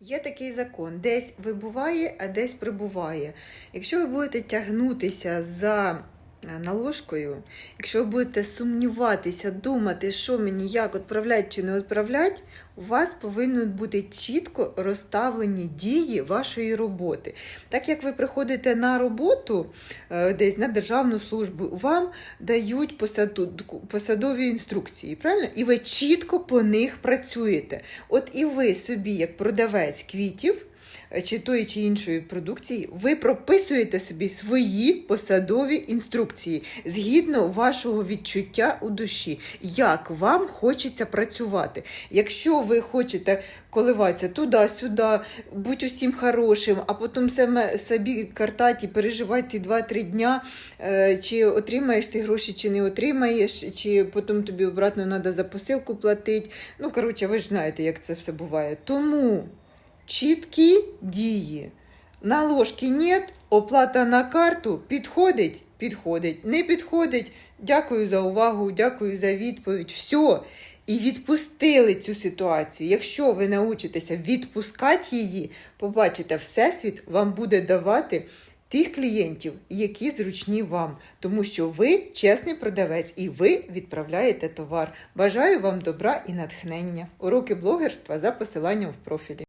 Є такий закон: десь вибуває, а десь прибуває. Якщо ви будете тягнутися за е, наложкою, якщо ви будете сумніватися, думати, що мені як відправляти чи не відправляти, у вас повинні бути чітко розставлені дії вашої роботи. Так як ви приходите на роботу е, десь на державну службу, вам дають посадові інструкції, правильно? І ви чітко по них працюєте. От і ви собі, як продавець квітів, чи тої чи іншої продукції, ви прописуєте собі свої посадові інструкції згідно вашого відчуття у душі, як вам хочеться працювати. Якщо ви хочете коливатися туди-сюди, будь усім хорошим, а потім саме собі картаті, переживати 2-3 дня, е, чи отримаєш ти гроші, чи не отримаєш, чи потім тобі обратно треба за посилку платити. Ну, коротше, ви ж знаєте, як це все буває. Тому чіткі дії. Наложки нет, оплата на карту підходить, підходить, не підходить. Дякую за увагу, дякую за відповідь. Все. І відпустили цю ситуацію. Якщо ви научитеся відпускати її, побачите, Всесвіт вам буде давати тих клієнтів, які зручні вам, тому що ви чесний продавець і ви відправляєте товар. Бажаю вам добра і натхнення. Уроки блогерства за посиланням в профілі.